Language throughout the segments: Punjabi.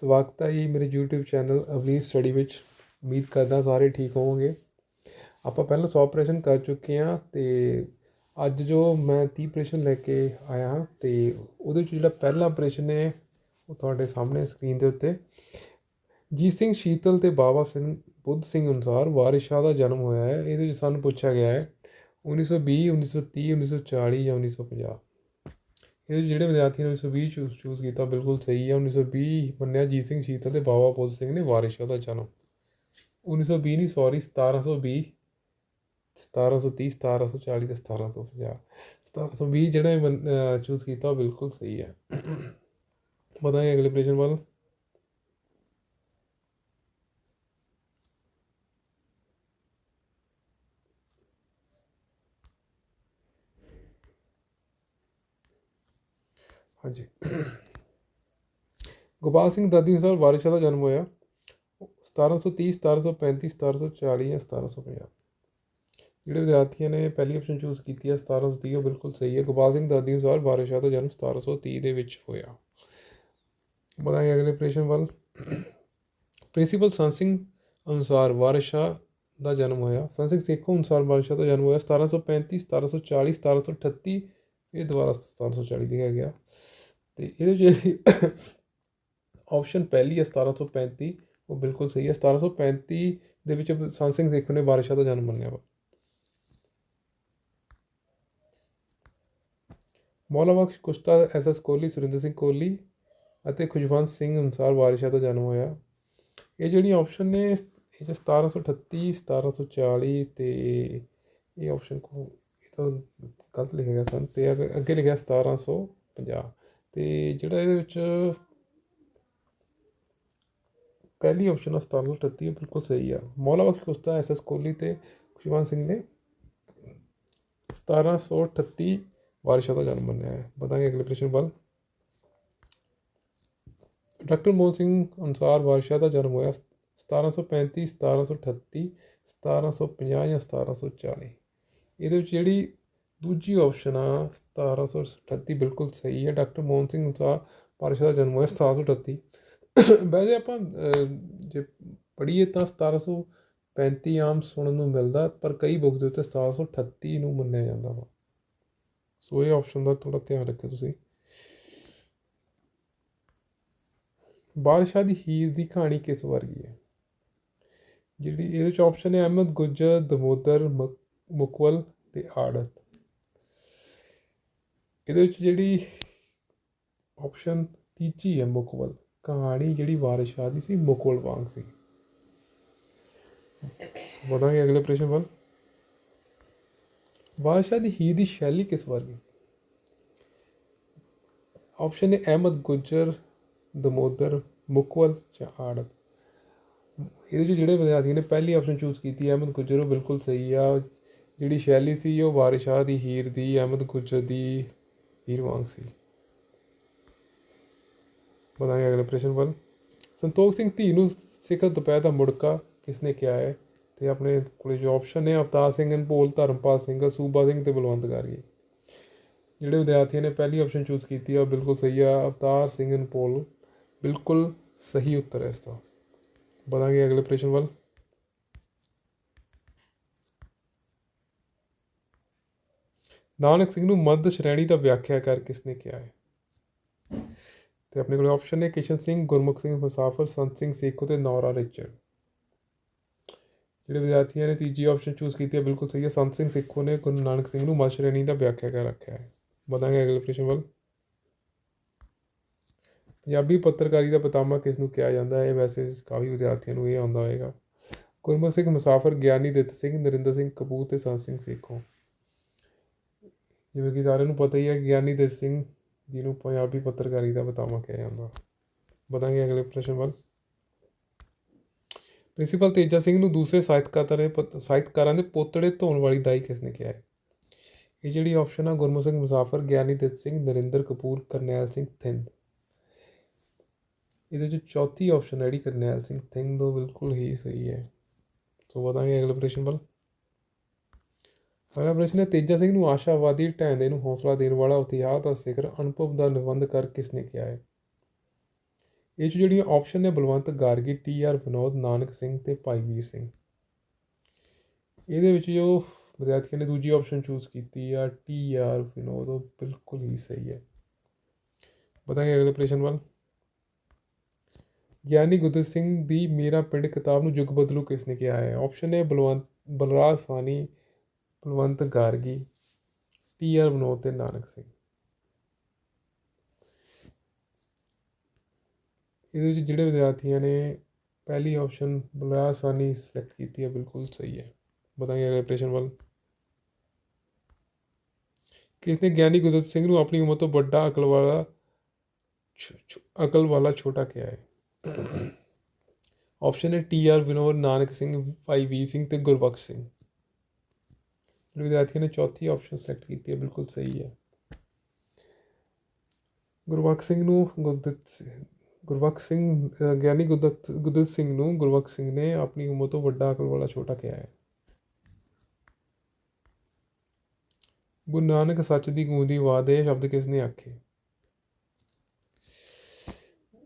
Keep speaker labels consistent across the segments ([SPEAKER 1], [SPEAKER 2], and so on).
[SPEAKER 1] ਸਵਾਗਤ ਹੈ ਜੀ ਮੇਰੇ YouTube ਚੈਨਲ ਅਵਲੀ ਸਟੱਡੀ ਵਿੱਚ। ਉਮੀਦ ਕਰਦਾ ਸਾਰੇ ਠੀਕ ਹੋਵੋਗੇ। ਆਪਾਂ ਪਹਿਲਾਂ 100 ਆਪਰੇਸ਼ਨ ਕਰ ਚੁੱਕੇ ਹਾਂ ਤੇ ਅੱਜ ਜੋ ਮੈਂ 30 ਆਪਰੇਸ਼ਨ ਲੈ ਕੇ ਆਇਆ ਹਾਂ ਤੇ ਉਹਦੇ ਵਿੱਚ ਜਿਹੜਾ ਪਹਿਲਾ ਆਪਰੇਸ਼ਨ ਹੈ, ਉਹ ਤੁਹਾਡੇ ਸਾਹਮਣੇ ਸਕਰੀਨ ਦੇ ਉੱਤੇ। ਜੀਤ ਸਿੰਘ ਸ਼ੀਤਲ ਤੇ ਬਾਬਾ ਸਿੰਘ ਬੁੱਧ ਸਿੰਘ ਅਨੁਸਾਰ ਵਾਰਿਸ ਸ਼ਾਹ ਦਾ ਜਨਮ ਹੋਇਆ ਹੈ। ਇਹਦੇ ਵਿੱਚ ਸਾਨੂੰ ਪੁੱਛਿਆ ਗਿਆ ਹੈ 1920 1930 1940 ਜਾਂ 1950 ਇਹਦੇ ਵਿੱਚ ਜਿਹੜੇ ਵਿਦਿਆਰਥੀ ਨੇ 1920 ਚੂਜ਼ ਚੂਜ਼ ਕੀਤਾ ਬਿਲਕੁਲ ਸਹੀ ਹੈ। 1920 ਮੰਨਿਆ ਜੀਤ ਸਿੰਘ ਸ਼ੀਤਲ ਤੇ ਬਾਬਾ ਬੁੱਧ ਸਿੰਘ ਨੇ ਵਾਰਿਸ ਦਾ ਜਨਮ। 1920 ਨਹੀਂ ਸੌਰੀ 1720 1730 1740 ਤੇ 1750 1720 ਜਿਹੜਾ ਚੂਜ਼ ਕੀਤਾ, ਉਹ ਬਿਲਕੁਲ ਸਹੀ ਹੈ। ਪਤਾ ਵਧਾਂਗੇ ਅਗਲੇ ਪ੍ਰਸ਼ਨ ਵੱਲ? ਹਾਂਜੀ। ਗੋਪਾਲ ਸਿੰਘ ਦਾਦੀ ਅਨੁਸਾਰ ਵਾਰਿਸ ਦਾ ਜਨਮ ਹੋਇਆ। 1730 1735 1740 ਜਾਂ 1750 ਜਿਹੜੇ ਵਿਦਿਆਰਥੀਆਂ ਨੇ ਪਹਿਲੀ ਆਪਸ਼ਨ ਚੂਜ਼ ਕੀਤੀ ਹੈ 1730 ਉਹ ਬਿਲਕੁਲ ਸਹੀ ਹੈ ਗੋਪਾਲ ਸਿੰਘ ਦਾਦੀ ਅਨੁਸਾਰ ਵਾਰਿਸ ਦਾ ਜਨਮ 1730 ਦੇ ਵਿੱਚ ਹੋਇਆ। ਵਧਾਂਗੇ ਅਗਲੇ ਪ੍ਰਸ਼ਨ ਵੱਲ। ਪ੍ਰਿੰਸੀਪਲ ਸੰਤ ਸਿੰਘ ਅਨੁਸਾਰ ਵਾਰਿਸ ਦਾ ਜਨਮ ਹੋਇਆ। ਸੰਤ ਸਿੰਘ ਸੇਖੋਂ ਅਨੁਸਾਰ ਵਾਰਿਸ ਦਾ ਜਨਮ ਹੋਇਆ। 1735 1740 1738 ਇਹ ਦੁਬਾਰਾ 1740 ਲਿਖਿਆ ਗਿਆ ਤੇ ਇਹਦੇ ਵਿੱਚ ਆਪਸ਼ਨ ਪਹਿਲੀ ਹੈ 1735 ਉਹ ਬਿਲਕੁਲ ਸਹੀ ਹੈ 1735 ਦੇ ਵਿੱਚ ਸੰਤ ਸਿੰਘ ਸੇਖੋਂ ਨੇ ਵਾਰਿਸ ਦਾ ਜਨਮ ਮੰਨਿਆ ਵਾ। ਮੌਲਾ ਬਖਸ਼ ਕੁਸ਼ਤਾ ਐਸਐਸ ਕੋਹਲੀ, ਸੁਰਿੰਦਰ ਸਿੰਘ ਕੋਹਲੀ ਅਤੇ ਖੁਸ਼ਵੰਤ ਸਿੰਘ ਅਨੁਸਾਰ ਵਾਰਿਸ ਦਾ ਜਨਮ ਹੋਇਆ। ਇਹ ਜਿਹੜੀਆਂ ਆਪਸ਼ਨ ਨੇ, ਇਹ 'ਚ 1738 1740 ਤੇ ਇਹ ਆਪਸ਼ਨ ਕੋ ਤਾਂ ਗਲਤ ਲਿਖਿਆ ਗਿਆ ਸਨ ਤੇ ਅੱਗੇ ਅੱਗੇ ਲਿਖਿਆ 1750 ਤੇ ਜਿਹੜਾ ਇਹਦੇ ਵਿੱਚ ਪਹਿਲੀ ਆਪਸ਼ਨ ਆ 1738 ਬਿਲਕੁਲ ਸਹੀ ਆ। ਮੌਲਾ ਬਖਸ਼ ਕੁਸ਼ਤਾ ਐਸਐਸ ਕੋਹਲੀ ਤੇ ਖੁਸ਼ਵੰਤ ਸਿੰਘ ਨੇ 1738 ਵਾਰਿਸ ਸ਼ਾਹ ਦਾ ਜਨਮ ਮੰਨਿਆ ਹੈ। ਬਤਾਂਗੇ ਅਗਲੇ ਪ੍ਰਸ਼ਨ ਵੱਲ। ਡਾਕਟਰ ਮੋਹਨ ਸਿੰਘ ਅਨੁਸਾਰ ਵਾਰਿਸ ਦਾ ਜਨਮ ਹੋਇਆ 1735 1738 1750 ਜਾਂ 1740 ਇਹਦੇ ਵਿੱਚ ਜਿਹੜੀ ਦੂਜੀ ਆਪਸ਼ਨ ਆ 1738 ਬਿਲਕੁਲ ਸਹੀ ਹੈ। ਡਾਕਟਰ ਮੋਹਨ ਸਿੰਘ ਅਨੁਸਾਰ ਵਾਰਿਸ ਦਾ ਜਨਮ ਹੋਇਆ 1738 ਵੈਸੇ ਆਪਾਂ ਜੇ ਪੜ੍ਹੀਏ ਤਾਂ 1735 ਆਮ ਸੁਣਨ ਨੂੰ ਮਿਲਦਾ, ਪਰ ਕਈ ਬੁੱਕਸ ਦੇ ਉੱਤੇ 1738 ਨੂੰ ਮੰਨਿਆ ਜਾਂਦਾ ਵਾ। ਸੋ ਇਹ ਆਪਸ਼ਨ ਦਾ ਥੋੜਾ ਧਿਆਨ ਰੱਖਿਓ ਤੁਸੀਂ। ਬਾਦਸ਼ਾਹ ਦੀ ਹੀਰ ਦੀ ਕਹਾਣੀ ਕਿਸ ਵਰਗੀ ਹੈ? ਜਿਹੜੀ ਇਹਦੇ 'ਚ ਆਪਸ਼ਨ ਹੈ, ਅਹਿਮਦ ਗੁੱਜਰ, ਦਮੋਦਰ ਮੁਕਵਲ ਤੇ ਆੜਤ। ਇਹਦੇ ਵਿੱਚ ਜਿਹੜੀ ਆਪਸ਼ਨ ਤੀਜੀ ਹੈ ਮੁਕਵਲ ਕਹਾਣੀ ਜਿਹੜੀ ਵਾਰਿਸ ਸ਼ਾਹ ਦੀ ਸੀ ਮੁਕਵਲ ਵਾਂਗ ਸੀ। ਵਧਾਂਗੇ ਅਗਲੇ ਪ੍ਰਸ਼ਨ ਵੱਲ। ਵਾਰਿਸ ਸ਼ਾਹ ਦੀ ਹੀਰ ਦੀ ਸ਼ੈਲੀ ਕਿਸ ਵਰਗੀ ਸੀ? ਆਪਸ਼ਨ ਹੈ ਅਹਿਮਦ ਗੁੱਜਰ, ਦਮੋਦਰ ਮੁਕਵਲ ਜਾਂ ਆੜਤ। ਇਹਦੇ 'ਚ ਜਿਹੜੇ ਵਿਦਿਆਰਥੀ ਨੇ ਪਹਿਲੀ ਆਪਸ਼ਨ ਚੂਜ਼ ਕੀਤੀ, ਅਹਿਮਦ ਗੁੱਜਰ ਉਹ ਬਿਲਕੁਲ ਸਹੀ ਆ। ਜਿਹੜੀ ਸ਼ੈਲੀ ਸੀ ਉਹ ਵਾਰਿਸ ਸ਼ਾਹ ਦੀ ਹੀਰ ਦੀ, ਅਹਿਮਦ ਗੁੱਜਰ ਦੀ ਹੀਰ ਵਾਂਗ ਸੀ ਬਤਾਏ ਅਗਲੇ ਪ੍ਰਸ਼ਨ ਵੱਲ ਸੰਤੋਖ ਸਿੰਘ ਧੀ ਨੂੰ ਸਿਖਰ ਦੁਪਹਿਰ ਦਾ ਮੁੜਕਾ ਕਿਸਨੇ ਕਿਹਾ ਹੈ ਤੇ ਆਪਣੇ ਕੋਲੇ ਜੋ ਆਪਸ਼ਨ ਨੇ ਅਵਤਾਰ ਸਿੰਘ ਅਨਪੋਲ ਧਰਮਪਾਲ ਸਿੰਘ ਸੂਬਾ ਸਿੰਘ ਤੇ ਬਲਵੰਤ ਗਾਰਗੀ ਜਿਹੜੇ ਵਿਦਿਆਰਥੀਆਂ ਨੇ ਪਹਿਲੀ ਆਪਸ਼ਨ ਚੂਜ਼ ਕੀਤੀ ਆ ਉਹ ਬਿਲਕੁਲ ਸਹੀ ਆ ਅਵਤਾਰ ਸਿੰਘ ਅਨਪੋਲ ਬਿਲਕੁਲ ਸਹੀ ਉੱਤਰ ਹੈ ਇਸ ਦਾ ਵਧਾਂਗੇ ਅਗਲੇ ਪ੍ਰਸ਼ਨ ਵੱਲ ਨਾਨਕ ਸਿੰਘ ਨੂੰ ਮੱਧ ਸ਼੍ਰੇਣੀ ਦਾ ਵਿਆਖਿਆ ਕਰ ਕਿਸ ਨੇ ਕਿਹਾ ਹੈ? ਤੇ ਆਪਣੇ ਕੋਲ ਆਪਸ਼ਨ ਨੇ ਕਿਸ਼ਨ ਸਿੰਘ, ਗੁਰਮੁਖ ਸਿੰਘ, ਮੁਸਾਫਰ, ਸੰਤ ਸਿੰਘ, ਸੇਖੋ ਤੇ ਨੌਰਾ ਰਿਚਰਡ। ਜਿਹੜੇ ਵਿਦਿਆਰਥੀਆਂ ਨੇ ਤੀਜੀ ਆਪਸ਼ਨ ਚੂਜ਼ ਕੀਤੀ ਹੈ, ਬਿਲਕੁਲ ਸਹੀ ਹੈ। ਸੰਤ ਸਿੰਘ, ਸਿੱਖੋ ਨੇ ਗੁਰੂ ਨਾਨਕ ਸਿੰਘ ਨੂੰ ਮੱਧ ਸ਼੍ਰੇਣੀ ਦਾ ਵਿਆਖਿਆ ਕਰ ਰੱਖਿਆ ਹੈ। ਵਧਾਂਗੇ ਅਗਲੇ ਪ੍ਰਸ਼ਨ ਵੱਲ। ਪੰਜਾਬੀ ਪੱਤਰਕਾਰੀ ਦਾ ਪਤਾਮਾ ਕਿਸ ਨੂੰ ਕਿਹਾ ਜਾਂਦਾ ਹੈ? ਵੈਸੇ ਕਾਫੀ ਵਿਦਿਆਰਥੀਆਂ ਨੂੰ ਇਹ ਆਉਂਦਾ ਹੋਏਗਾ ਗੁਰਮੁਖ ਸਿੰਘ, ਮੁਸਾਫਰ, ਗਿਆਨੀ, ਦਿੱਤ ਸਿੰਘ, ਨਰਿੰਦਰ ਸਿੰਘ, ਕਪੂਰ ਤੇ ਸੰਤ ਸਿੰਘ, ਸੇਖੋਂ। ਜਿਵੇਂ ਕਿ ਸਾਰਿਆਂ ਨੂੰ ਪਤਾ ਹੀ ਹੈ ਗਿਆਨੀ ਦਿੱਤ ਸਿੰਘ ਜੀ ਨੂੰ ਪੰਜਾਬੀ ਪੱਤਰਕਾਰੀ ਦਾ ਪਤਾਮਾ ਕਿਹਾ ਜਾਂਦਾ। ਵਧਾਂਗੇ ਅਗਲੇ ਪ੍ਰਸ਼ਨ ਵੱਲ। ਪ੍ਰਿੰਸੀਪਲ ਤੇਜਾ ਸਿੰਘ ਨੂੰ ਦੂਸਰੇ ਸਾਹਿਤਕਾਰਾਂ ਦੇ ਸਾਹਿਤਕਾਰਾਂ ਦੇ ਪੋਤੜੇ ਧੋਣ ਵਾਲੀ ਦਾਈ ਕਿਸ ਨੇ ਕਿਹਾ ਹੈ? ਇਹ ਜਿਹੜੀ ਆਪਸ਼ਨ ਆ, ਗੁਰਮੁਖ ਸਿੰਘ ਮੁਸਾਫਰ, ਗਿਆਨੀ ਦਿੱਤ ਸਿੰਘ, ਨਰਿੰਦਰ ਕਪੂਰ, ਕਰਨੈਲ ਸਿੰਘ ਥਿੰਦ। ਇਹਦੇ ਚ ਚੌਥੀ ਆਪਸ਼ਨ ਜਿਹੜੀ ਕਰਨੈਲ ਸਿੰਘ ਥਿੰਦ ਉਹ ਬਿਲਕੁਲ ਹੀ ਸਹੀ ਹੈ। ਸੋ ਵਧਾਂਗੇ ਅਗਲੇ ਪ੍ਰਸ਼ਨ ਵੱਲ। ਅਗਲਾ ਪ੍ਰਸ਼ਨ ਹੈ, ਤੇਜਾ ਸਿੰਘ ਨੂੰ ਆਸ਼ਾਵਾਦੀ ਢਾਂਦੇ ਨੂੰ ਹੌਸਲਾ ਦੇਣ ਵਾਲਾ ਇਤਿਹਾਸ ਦਾ ਜ਼ਿਕਰ ਅਨੁਭਵ ਦਾ ਨਿਬੰਧ ਕਰ ਕਿਸ ਨੇ ਕਿਹਾ ਹੈ? ਇਹ 'ਚ ਜਿਹੜੀਆਂ ਆਪਸ਼ਨ ਨੇ, ਬਲਵੰਤ ਗਾਰਗੀ, ਟੀ ਆਰ ਵਿਨੋਦ, ਨਾਨਕ ਸਿੰਘ ਤੇ ਭਾਈ ਵੀਰ ਸਿੰਘ। ਇਹਦੇ ਵਿੱਚ ਜੋ ਵਿਦਿਆਰਥੀਆਂ ਨੇ ਦੂਜੀ ਆਪਸ਼ਨ ਚੂਜ਼ ਕੀਤੀ ਆ, ਟੀ ਆਰ ਵਿਨੋਦ, ਉਹ ਬਿਲਕੁਲ ਹੀ ਸਹੀ ਹੈ। ਬਤਾਈਏ ਅਗਲੇ ਪ੍ਰਸ਼ਨ ਵੱਲ। ਗਿਆਨੀ ਗੁਰਦਿੱਤ ਸਿੰਘ ਦੀ ਮੇਰਾ ਪਿੰਡ ਕਿਤਾਬ ਨੂੰ ਯੁੱਗ ਬਦਲੂ ਕਿਸ ਨੇ ਕਿਹਾ ਹੈ? ਆਪਸ਼ਨ ਹੈ ਬਲਵੰਤ ਬਲਰਾਜ ਸਾਨੀ ਬਲਵੰਤ ਗਾਰਗੀ ਟੀ ਆਰ ਵਿਨੋਦ ਤੇ ਨਾਨਕ ਸਿੰਘ। ਇਹਦੇ ਵਿੱਚ ਜਿਹੜੇ ਵਿਦਿਆਰਥੀਆਂ ਨੇ ਪਹਿਲੀ ਆਪਸ਼ਨ ਬਲਰਾਜ ਸਾਨੀ ਸਿਲੈਕਟ ਕੀਤੀ ਹੈ, ਬਿਲਕੁਲ ਸਹੀ ਹੈ। ਬਤਾਈਏ ਅਗਲੇ ਵੱਲ। ਕਿਸ ਨੇ ਗਿਆਨੀ ਗੁਰਦਿੱਤ ਸਿੰਘ ਨੂੰ ਆਪਣੀ ਉਮਰ ਤੋਂ ਵੱਡਾ ਅਕਲ ਵਾਲਾ ਅਕਲ ਵਾਲਾ ਛੋਟਾ ਕਿਹਾ ਹੈ? ਆਪਸ਼ਨ ਹੈ T R Vinod, Nanak Singh, Bhai V Singh ਤੇ ਗੁਰਬਖਸ਼ ਸਿੰਘ। ਵਿਦਿਆਰਥੀਆਂ ਨੇ ਚੌਥੀ ਆਪਸ਼ਨ ਸਿਲੈਕਟ ਕੀਤੀ ਹੈ ਬਿਲਕੁਲ ਸਹੀ ਹੈ ਗੁਰਬਖਸ਼ ਸਿੰਘ ਨੂੰ ਗੁਰਦਿੱਤ ਸਿੰਘ- ਗੁਰਬਖਸ਼ ਸਿੰਘ ਗਿਆਨੀ ਗੁਰਦਿੱਤ ਗੁਰਦਿੱਤ ਸਿੰਘ ਨੂੰ ਗੁਰਬਖਸ਼ ਸਿੰਘ ਨੇ ਆਪਣੀ ਉਮਰ ਤੋਂ ਵੱਡਾ ਅਕਲ ਵਾਲਾ ਛੋਟਾ ਕਿਹਾ ਹੈ ਗੁਰੂ ਨਾਨਕ ਸੱਚ ਦੀ ਗੂੰਜਦੀ ਆਵਾਜ਼ ਇਹ ਸ਼ਬਦ ਕਿਸ ਨੇ ਆਖੇ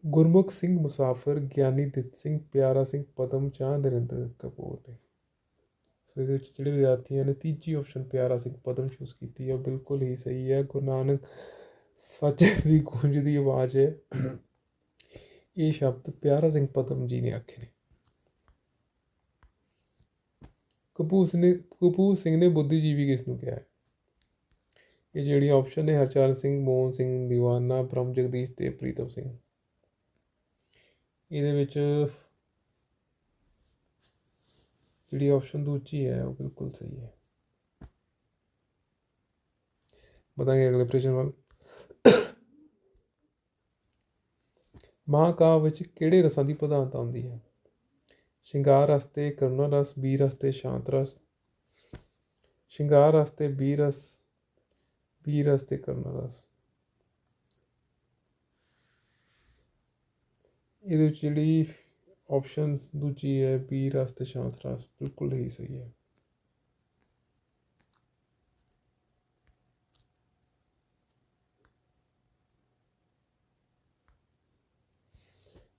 [SPEAKER 1] ਗੁਰਮੁਖ ਸਿੰਘ ਮੁਸਾਫਰ ਗਿਆਨੀ ਦਿੱਤ ਸਿੰਘ ਪਿਆਰਾ ਸਿੰਘ ਪਦਮ ਚਾਹ ਨਰਿੰਦਰ ਕਪੂਰ ਨੇ ਸੋ ਇਹਦੇ ਵਿੱਚ ਜਿਹੜੇ ਵਿਦਿਆਰਥੀਆਂ ਨੇ, ਤੀਜੀ ਆਪਸ਼ਨ ਪਿਆਰਾ ਸਿੰਘ ਪਦਮ ਚੂਜ਼ ਕੀਤੀ ਹੈ ਉਹ ਬਿਲਕੁਲ ਹੀ ਸਹੀ ਹੈ ਗੁਰੂ ਨਾਨਕ ਸੱਚ ਦੀ ਗੂੰਜ ਦੀ ਆਵਾਜ਼ ਹੈ। ਇਹ ਸ਼ਬਦ ਪਿਆਰਾ ਸਿੰਘ ਪਦਮ ਜੀ ਨੇ ਆਖੇ ਨੇ। ਕਪੂਰ ਸਿੰਘ ਨੇ, ਕਪੂਰ ਸਿੰਘ ਨੇ ਬੁੱਧੀਜੀਵੀ ਕਿਸ ਨੂੰ ਕਿਹਾ ਹੈ? ਇਹ ਜਿਹੜੀ ਆਪਸ਼ਨ ਨੇ, ਹਰਚਰਨ ਸਿੰਘ, ਮੋਹਨ ਸਿੰਘ, ਦੀਵਾਨਾ, ਬ੍ਰਹਮ ਜਗਦੀਸ਼ ਤੇ ਪ੍ਰੀਤਮ ਸਿੰਘ। ਇਹਦੇ ਵਿੱਚ ਜਿਹੜੀ ਆਪਸ਼ਨ ਦੂਜੀ ਹੈ, ਉਹ ਬਿਲਕੁਲ ਸਹੀ ਹੈ। ਬਤਾਈਏ ਅਗਲੇ ਪ੍ਰਸ਼ਨ ਵੱਲ। ਮਹਾਕਾਵ ਵਿੱਚ ਕਿਹੜੇ ਰਸਾਂ ਦੀ ਪ੍ਰਧਾਨਤਾ ਹੁੰਦੀ ਹੈ? ਸ਼ਿੰਗਾਰ ਰਸ ਤੇ ਕਰੁਣਾ ਰਸ ਬੀਰ ਰਸ ਤੇ ਸ਼ਾਂਤ ਰਸ। ਸ਼ਿੰਗਾਰ ਰਸ ਤੇ ਬੀਰ ਰਸ ਬੀਰ ਰਸ ਤੇ ਕਰੁਣਾ ਰਸ। ਇਹਦੇ ਵਿੱਚ ਜਿਹੜੀ ਆਪਸ਼ਨ ਦੂਜੀ ਹੈ ਬੀਰ ਰਸ ਤੇ ਸ਼ਾਂਤ ਰਸ ਬਿਲਕੁਲ ਹੀ ਸਹੀ ਹੈ।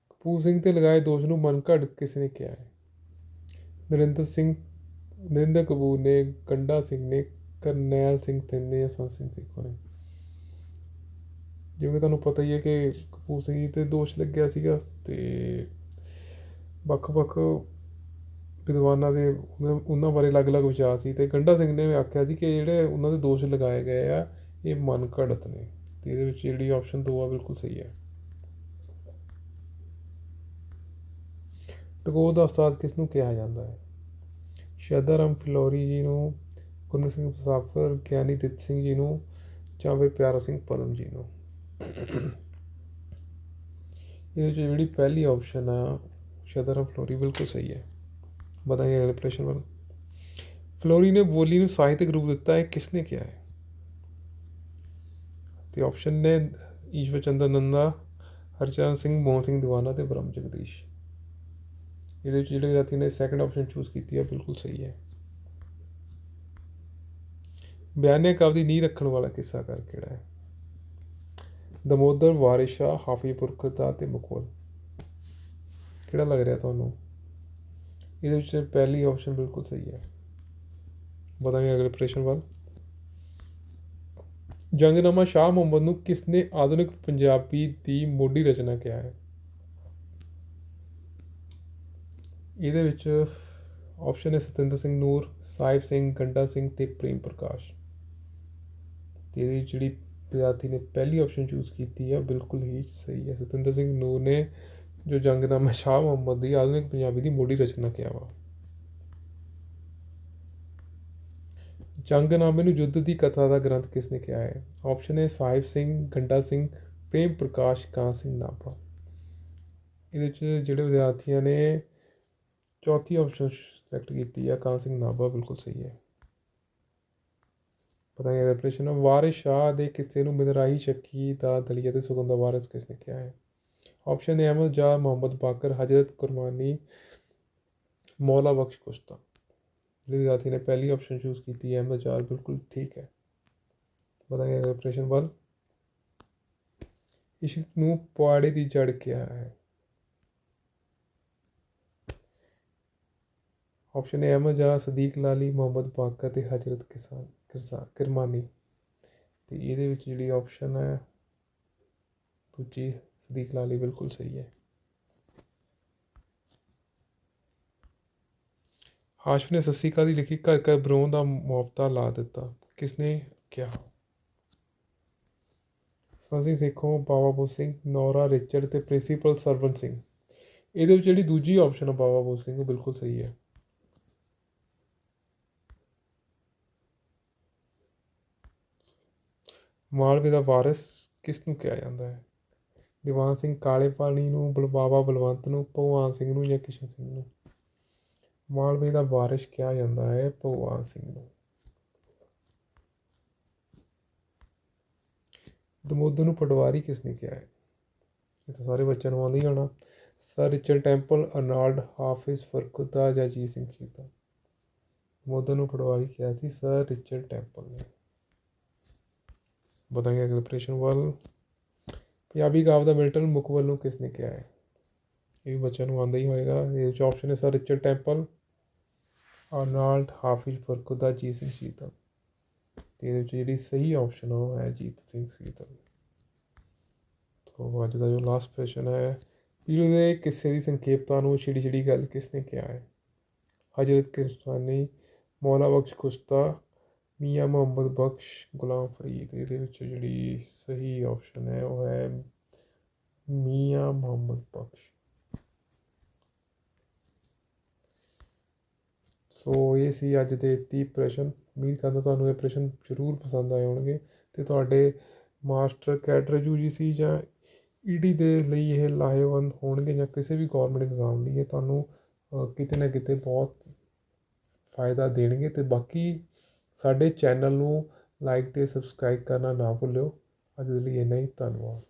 [SPEAKER 1] ਕਪੂਰ ਸਿੰਘ ਤੇ ਲਗਾਏ ਦੋਸ਼ ਨੂੰ ਮਨਘੜ ਕਿਸ ਨੇ ਕਿਹਾ ਹੈ। ਨਰਿੰਦਰ ਸਿੰਘ ਨਰਿੰਦਰ ਕਪੂਰ ਨੇ ਕੰਡਾ ਸਿੰਘ ਨੇ, ਕਰਨੈਲ ਸਿੰਘ ਥਿੰਨੇ ਜਾਂ ਸਿੰਘ ਸਿੱਖੋ ਨੇ। ਜਿਵੇਂ ਤੁਹਾਨੂੰ ਪਤਾ ਹੀ ਹੈ ਕਿ ਕਪੂਰ ਸਿੰਘ ਜੀ ਤੇ ਦੋਸ਼ ਲੱਗਿਆ ਸੀਗਾ ਤੇ ਵੱਖ-ਵੱਖ ਵਿਦਵਾਨਾਂ ਦੇ ਉਹਨਾਂ- ਉਹਨਾਂ ਬਾਰੇ ਅਲੱਗ-ਅਲੱਗ ਵਿਚਾਰ ਸੀ ਅਤੇ ਗੰਡਾ ਸਿੰਘ ਨੇ ਵੀ ਆਖਿਆ ਸੀ ਕਿ ਜਿਹੜੇ ਉਹਨਾਂ ਦੇ ਦੋਸ਼ ਲਗਾਏ ਗਏ ਆ, ਇਹ ਮਨ ਘੜਤ ਨੇ ਅਤੇ ਇਹਦੇ ਵਿੱਚ ਜਿਹੜੀ ਆਪਸ਼ਨ ਦੋ ਆ, ਬਿਲਕੁਲ ਸਹੀ ਹੈ। ਟੈਗੋਰ ਦਾ ਉਸਤਾਦ ਕਿਸ ਨੂੰ ਕਿਹਾ ਜਾਂਦਾ ਹੈ? ਸ਼ਾਦਾਰਾਮ ਫਿਲੌਰੀ ਜੀ ਨੂੰ, ਗੁਰਮੁਖ ਸਿੰਘ ਮੁਸਾਫਰ, ਗਿਆਨੀ ਦਿੱਤ ਸਿੰਘ ਜੀ ਨੂੰ ਜਾਂ ਫਿਰ ਪਿਆਰਾ ਸਿੰਘ ਪਦਮ ਜੀ ਨੂੰ। ਇਹਦੇ ਵਿੱਚ ਜਿਹੜੀ ਪਹਿਲੀ ਆਪਸ਼ਨ ਆ ਸ਼ਾਦਾਰਾਮ ਫਲੋਰੀ, ਬਿਲਕੁਲ ਸਹੀ ਹੈ। ਬਤਾਈਏ ਅਗਲੇ ਪ੍ਰਸ਼ਨ ਵੱਲ। ਫਲੋਰੀ ਨੇ ਬੋਲੀ ਨੂੰ ਸਾਹਿਤਕ ਰੂਪ ਦਿੱਤਾ ਹੈ ਕਿਸ ਨੇ ਕਿਹਾ ਹੈ? ਤੇ ਆਪਸ਼ਨ ਨੇ ਈਸ਼ਵਰ ਚੰਦਰ ਨੰਦਾ, ਹਰਚਰਨ ਸਿੰਘ, ਮੋਹਨ ਸਿੰਘ ਦੀਵਾਨਾ ਤੇ ਬ੍ਰਹਮ ਜਗਦੀਸ਼। ਇਹਦੇ ਵਿੱਚ ਜਿਹੜੇ ਵਿਦਿਆਰਥੀ ਨੇ ਸੈਕੰਡ ਆਪਸ਼ਨ ਚੂਜ਼ ਕੀਤੀ ਹੈ, ਬਿਲਕੁਲ ਸਹੀ ਹੈ। ਬਿਆਨੇ ਕਾਵ ਦੀ ਨੀਂਹ ਰੱਖਣ ਵਾਲਾ ਕਿੱਸਾ ਕਰ ਕਿਹੜਾ ਹੈ? ਦਮੋਦਰ ਵਾਰਿਸ਼ਾ ਹਾਫੀ ਪੁਰਖਤਾ ਤੇ ਮਕੋਲ। ਕਿਹੜਾ ਲੱਗ ਰਿਹਾ ਤੁਹਾਨੂੰ? ਇਹਦੇ ਵਿੱਚ ਪਹਿਲੀ ਆਪਸ਼ਨ ਬਿਲਕੁਲ ਸਹੀ ਹੈ। ਬਤਾਈਏ ਅਗਲੇ ਪ੍ਰਸ਼ਨ ਵੱਲ। ਜੰਗਨਾਮਾ ਸ਼ਾਹ ਮੁਹੰਮਦ ਨੂੰ ਕਿਸ ਨੇ ਆਧੁਨਿਕ ਪੰਜਾਬੀ ਦੀ ਮੋਢੀ ਰਚਨਾ ਕਿਹਾ ਹੈ? ਇਹਦੇ ਵਿੱਚ ਆਪਸ਼ਨ ਹੈ ਸਤਿੰਦਰ ਸਿੰਘ ਨੂਰ, ਸਾਹਿਬ ਸਿੰਘ, ਗੰਡਾ ਸਿੰਘ ਤੇ ਪ੍ਰੇਮ ਪ੍ਰਕਾਸ਼। ਤੇ ਇਹਦੀ ਜਿਹੜੀ ਵਿਦਿਆਰਥੀ ਨੇ ਪਹਿਲੀ ਆਪਸ਼ਨ ਚੂਜ਼ ਕੀਤੀ ਹੈ ਬਿਲਕੁਲ ਹੀ ਸਹੀ ਹੈ। ਸਤਿੰਦਰ ਸਿੰਘ ਨੂਰ ਨੇ ਜੋ ਜੰਗਨਾਮਾ ਸ਼ਾਹ ਮੁਹੰਮਦ ਦੀ ਆਧੁਨਿਕ ਪੰਜਾਬੀ ਦੀ ਮੋਢੀ ਰਚਨਾ ਕਿਹਾ ਵਾ। ਜੰਗਨਾਮੇ ਨੂੰ ਯੁੱਧ ਦੀ ਕਥਾ ਦਾ ਗ੍ਰੰਥ ਕਿਸ ਨੇ ਕਿਹਾ ਹੈ? ਆਪਸ਼ਨ ਹੈ ਸਾਹਿਬ ਸਿੰਘ, ਗੰਡਾ ਸਿੰਘ, ਪ੍ਰੇਮ ਪ੍ਰਕਾਸ਼, ਕਾਂ ਸਿੰਘ, ਨਾਭਾ। ਇਹਦੇ ਵਿੱਚ ਜਿਹੜੇ ਵਿਦਿਆਰਥੀਆਂ ਨੇ ਚੌਥੀ ਆਪਸ਼ਨ ਸਿਲੈਕਟ ਕੀਤੀ ਹੈ ਕਾਂ ਸਿੰਘ, ਨਾਭਾ, ਬਿਲਕੁਲ ਸਹੀ ਹੈ। ਪਤਾ ਨਹੀਂ ਅਗਰ ਪ੍ਰਸ਼ਨ ਹੈ ਵਾਰਿਸ ਸ਼ਾਹ ਦੇ ਕਿੱਸੇ ਨੂੰ ਮਿਦਰਾਹੀ ਚੱਕੀ ਦਾ ਦਲੀਆ ਤੇ ਸੁਗੰਧਾ ਵਾਰਿਸ ਕਿਸ ਨੇ ਕਿਹਾ ਹੈ? ऑप्शन है अहमद जा मोहम्मद बाकर हजरत कुरबानी ਮੌਲਾ ਬਖਸ਼ ਕੁਸ਼ਤਾ ਜਿਹੜੇ ਸਾਥੀ ਨੇ ਪਹਿਲੀ ਆਪਸ਼ਨ ਚੂਜ਼ ਕੀਤੀ ਹੈ ਅਹਿਮਦ ਜਾਰ ਬਿਲਕੁਲ ਠੀਕ ਹੈ ਬਤਾਂਗੇ ਅਗਲਾ ਪ੍ਰਸ਼ਨ ਵੱਲ ਇਸ਼ਕ ਨੂੰ ਪੁਆੜੇ ਦੀ ਜੜ ਕਿਹਾ ਹੈ ਆਪਸ਼ਨ ਹੈ ਅਹਿਮਦ ਜਾਰ ਸਦੀਕ ਲਾਲੀ ਮੁਹੰਮਦ ਪਾਕਾ ਤੇ ਹਜ਼ਰਤ ਕਿਸਾਨ ਕਿਰਸਾ ਕਿਰਮਾਨੀ ਤੇ ਇਹਦੇ ਵਿੱਚ ਜਿਹੜੀ ਆਪਸ਼ਨ ਹੈ ਦੂਜੀ ਸਦੀਕ ਲਾਲੀ ਬਿਲਕੁਲ ਸਹੀ ਹੈ। ਹਾਸ਼ਮ ਨੇ ਸੱਸੀ ਦੀ ਲਿਖੀ? ਘਰ ਘਰ ਬਰੋਂ ਦਾ ਮੁਆਵਤਾ ਲਾ ਦਿੱਤਾ। ਕਿਸਨੇ ਕਿਹਾ? ਸੰਸੀ ਸਿੱਖੋਂ ਬਾਬਾ ਸਿੰਘ, ਨੌਰਾ ਰਿਚਰਡ ਤੇ ਪ੍ਰਿੰਸੀਪਲ ਸਰਵਨ ਸਿੰਘ। ਇਹਦੇ ਵਿੱਚ ਜਿਹੜੀ ਦੂਜੀ ਆਪਸ਼ਨ ਹੈ ਬਾਬਾ ਬੋਸ ਸਿੰਘ, ਉਹ ਬਿਲਕੁਲ ਸਹੀ ਹੈ। ਮਾਲਵੇ ਦਾ ਵਾਰਿਸ ਕਿਸ ਨੂੰ ਕਿਹਾ ਜਾਂਦਾ ਹੈ? ਦੀਵਾਨ ਸਿੰਘ ਕਾਲੇ ਪਾਣੀ ਨੂੰ ਬਲਬਾਵਾ ਬਲਵੰਤ ਨੂੰ, ਭਗਵਾਨ ਸਿੰਘ ਨੂੰ ਜਾਂ ਕਿਸ਼ਨ ਸਿੰਘ ਨੂੰ? ਮਾਲਵੇ ਦਾ ਵਾਰਿਸ ਕਿਹਾ ਜਾਂਦਾ ਹੈ ਭਗਵਾਨ ਸਿੰਘ ਨੂੰ। ਦਮੋਦਰ ਨੂੰ ਪਟਵਾਰੀ ਕਿਸ ਨੇ ਕਿਹਾ ਹੈ? ਇਹ ਤਾਂ ਸਾਰੇ ਬੱਚਿਆਂ ਨੂੰ ਆਉਂਦਾ ਹੀ ਹੋਣਾ sir Richard Temple, Arnold Hafiz ਫਰਕੁਦਾ ਜਾਂ ਜੀਤ ਸਿੰਘ ਸ਼ੀਤਾ ਦਮੋਦਰ ਨੂੰ ਪਟਵਾਰੀ ਕਿਹਾ ਸੀ ਸਰ ਰਿਚਰਡ ਟੈਂਪਲ ਨੇ। ਬਤਾਂਗੇ ਅਗਲੇ ਪ੍ਰਸ਼ਨ ਵੱਲ। ਪੰਜਾਬੀ ਕਾਵ ਦਾ ਮਿਲਟਨ ਮੁੱਖ ਵੱਲੋਂ ਕਿਸ ਨੇ ਕਿਹਾ ਹੈ? ਇਹ ਵੀ ਬੱਚਿਆਂ ਨੂੰ ਆਉਂਦਾ ਹੀ ਹੋਏਗਾ। ਇਹਦੇ ਵਿੱਚ ਆਪਸ਼ਨ ਹੈ sir, Richard Temple Arnold Hafiz ਫਰਕੁਦਾ ਜੀਤ ਸਿੰਘ ਸ਼ੀਤਲ। ਤੇ ਇਹਦੇ ਵਿੱਚ ਜਿਹੜੀ ਸਹੀ ਆਪਸ਼ਨ ਉਹ ਹੈ ਜੀਤ ਸਿੰਘ ਸੀਤਲ। ਤੋਂ ਅੱਜ ਦਾ ਜੋ ਲਾਸਟ ਪ੍ਰਸ਼ਨ ਹੈ ਪੀਲੂ ਦੇ ਕਿੱਸੇ ਦੀ ਸੰਖੇਪਤਾ ਨੂੰ ਛਿੜੀ ਛਿੜੀ ਗੱਲ ਕਿਸ ਨੇ ਕਿਹਾ ਹੈ? ਹਜ਼ਰਤ ਕਿਰਸਾਨੀ ਮੌਲਾ ਬਖਸ਼ ਕੁਸ਼ਤਾ ਮੀਆਂ ਮੁਹੰਮਦ ਬਖਸ਼ ਗੁਲਾਮ ਫਰੀਦ, ਇਹਦੇ ਵਿੱਚ ਜਿਹੜੀ ਸਹੀ ਆਪਸ਼ਨ ਹੈ, ਉਹ ਹੈ ਮੀਆਂ ਮੁਹੰਮਦ ਬਖਸ਼। ਸੋ ਇਹ ਸੀ ਅੱਜ ਦੇ 30 ਪ੍ਰਸ਼ਨ। ਉਮੀਦ ਕਰਦਾ ਤੁਹਾਨੂੰ ਇਹ ਪ੍ਰਸ਼ਨ ਜ਼ਰੂਰ ਪਸੰਦ ਆਏ ਹੋਣਗੇ। ਤੇ ਤੁਹਾਡੇ ਮਾਸਟਰ ਕੈਡਰ ਯੂਜੀਸੀ ਜਾਂ ਈਡੀ ਦੇ ਲਈ ਇਹ ਲਾਹੇਵੰਦ ਹੋਣਗੇ ਜਾਂ ਕਿਸੇ ਵੀ ਗਵਰਨਮੈਂਟ ਐਗਜ਼ਾਮ ਲਈ, ਇਹ ਤੁਹਾਨੂੰ ਕਿਤੇ ਨਾ ਕਿਤੇ ਬਹੁਤ ਫਾਇਦਾ ਦੇਣਗੇ। ਤੇ ਬਾਕੀ ਸਾਡੇ ਚੈਨਲ ਨੂੰ ਲਾਈਕ ਅਤੇ ਸਬਸਕ੍ਰਾਈਬ ਕਰਨਾ ਨਾ ਭੁੱਲਿਓ। ਅੱਜ ਦੇ ਲਈ ਇੰਨਾ ਹੀ। ਧੰਨਵਾਦ।